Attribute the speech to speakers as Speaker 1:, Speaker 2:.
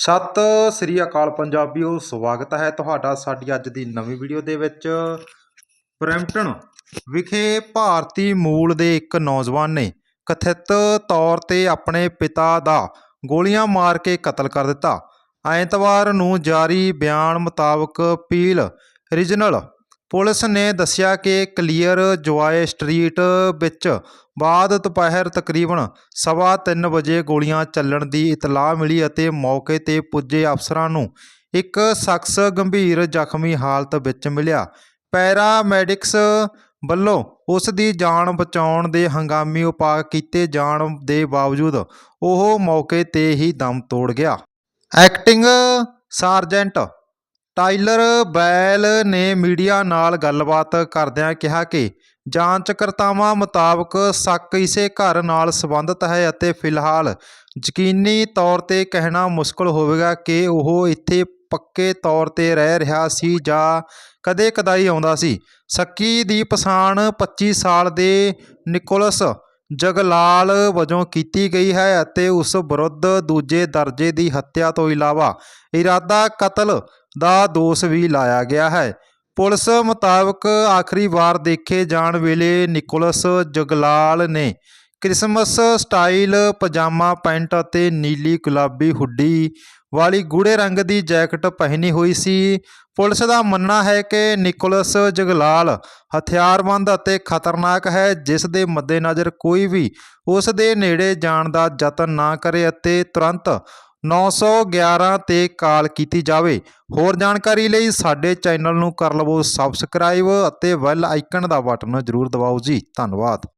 Speaker 1: ਸਤਿ ਸ੍ਰੀ ਅਕਾਲ ਪੰਜਾਬੀਓ, ਸਵਾਗਤ ਹੈ ਤੁਹਾਡਾ ਸਾਡੀ ਅੱਜ ਦੀ ਨਵੀਂ ਵੀਡੀਓ ਦੇ ਵਿੱਚ। ਬਰੈਂਪਟਨ ਵਿਖੇ ਭਾਰਤੀ ਮੂਲ ਦੇ ਇੱਕ ਨੌਜਵਾਨ ਨੇ ਕਥਿਤ ਤੌਰ ਤੇ ਆਪਣੇ ਪਿਤਾ ਦਾ ਗੋਲੀਆਂ ਮਾਰ ਕੇ ਕਤਲ ਕਰ ਦਿੱਤਾ। ਐਤਵਾਰ ਨੂੰ ਜਾਰੀ ਬਿਆਨ ਮੁਤਾਬਕ ਪੀਲ ਰੀਜਨਲ ਪੁਲਿਸ ਨੇ ਦੱਸਿਆ ਕਿ ਕਲੀਅਰ ਜੁਆਏ ਸਟਰੀਟ ਵਿੱਚ ਬਾਅਦ ਦੁਪਹਿਰ ਤਕਰੀਬਨ ਸਵਾ ਤਿੰਨ ਵਜੇ ਗੋਲੀਆਂ ਚੱਲਣ ਦੀ ਇਤਲਾਹ ਮਿਲੀ ਅਤੇ ਮੌਕੇ ਤੇ ਪੁੱਜੇ ਅਫਸਰਾਂ ਨੂੰ ਇੱਕ ਸ਼ਖਸ ਗੰਭੀਰ ਜ਼ਖਮੀ ਹਾਲਤ ਵਿੱਚ ਮਿਲਿਆ। ਪੈਰਾਮੈਡਿਕਸ ਵੱਲੋਂ ਉਸ ਦੀ ਜਾਨ ਬਚਾਉਣ ਦੇ ਹੰਗਾਮੀ ਉਪਾਅ ਕੀਤੇ ਜਾਣ ਦੇ ਬਾਵਜੂਦ ਉਹ ਮੌਕੇ ਤੇ ਹੀ ਦਮ ਤੋੜ ਗਿਆ। ਐਕਟਿੰਗ ਸਾਰਜੈਂਟ ਟਾਈਲਰ ਬੈਲ ਨੇ ਮੀਡੀਆ ਨਾਲ ਗੱਲਬਾਤ ਕਰਦਿਆਂ ਕਿਹਾ ਕਿ ਜਾਂਚਕਰਤਾਵਾਂ ਮੁਤਾਬਕ ਸ਼ੱਕ ਇਸੇ ਘਰ ਨਾਲ ਸੰਬੰਧਿਤ ਹੈ ਅਤੇ ਫਿਲਹਾਲ ਯਕੀਨੀ ਤੌਰ ਤੇ ਕਹਿਣਾ ਮੁਸ਼ਕਲ ਹੋਵੇਗਾ ਕਿ ਉਹ ਇੱਥੇ ਪੱਕੇ ਤੌਰ ਤੇ ਰਹਿ ਰਿਹਾ ਸੀ ਜਾਂ ਕਦੇ-ਕਦਾਈ ਆਉਂਦਾ ਸੀ। ਸ਼ੱਕੀ ਦੀ ਪਛਾਣ 25 ਸਾਲ ਦੇ ਨਿਕੋਲਸ ਜਗਲਾਲ ਵਜੋਂ ਕੀਤੀ ਗਈ ਹੈ ਅਤੇ ਉਸ ਵਿਰੁੱਧ ਦੂਜੇ ਦਰਜੇ ਦੀ ਹੱਤਿਆ ਤੋਂ ਇਲਾਵਾ ਇਰਾਦਾ ਕਤਲ ਦਾ ਦੋਸ਼ ਵੀ ਲਾਇਆ ਗਿਆ ਹੈ। ਪੁਲਿਸ ਮੁਤਾਬਕ ਆਖਰੀ ਵਾਰ ਦੇਖੇ ਜਾਣ ਵੇਲੇ ਨਿਕੋਲਸ ਜਗਲਾਲ ਨੇ ਕ੍ਰਿਸਮਸ ਸਟਾਈਲ ਪਜਾਮਾ ਪੈਂਟ ਅਤੇ ਨੀਲੀ ਗੁਲਾਬੀ ਹੁੱਡੀ ਵਾਲੀ ਗੂੜੇ ਰੰਗ ਦੀ ਜੈਕਟ ਪਹਿਨੀ ਹੋਈ ਸੀ। ਪੁਲਿਸ ਦਾ ਮੰਨਣਾ ਹੈ ਕਿ ਨਿਕੋਲਸ ਜਗਲਾਲ ਹਥਿਆਰਬੰਦ ਅਤੇ ਖਤਰਨਾਕ ਹੈ, ਜਿਸ ਦੇ ਮੱਦੇਨਜ਼ਰ ਕੋਈ ਵੀ ਉਸ ਦੇ ਨੇੜੇ ਜਾਣ ਦਾ ਯਤਨ ਨਾ ਕਰੇ ਅਤੇ ਤੁਰੰਤ 911 ਤੇ ਕਾਲ ਕੀਤੀ ਜਾਵੇ। ਹੋਰ ਜਾਣਕਾਰੀ ਲਈ ਸਾਡੇ ਚੈਨਲ ਨੂੰ ਕਰ ਲਵੋ ਸਬਸਕ੍ਰਾਈਬ ਅਤੇ ਬੈਲ ਆਈਕਨ ਦਾ ਬਟਨ ਜ਼ਰੂਰ ਦਬਾਓ ਜੀ। ਧੰਨਵਾਦ।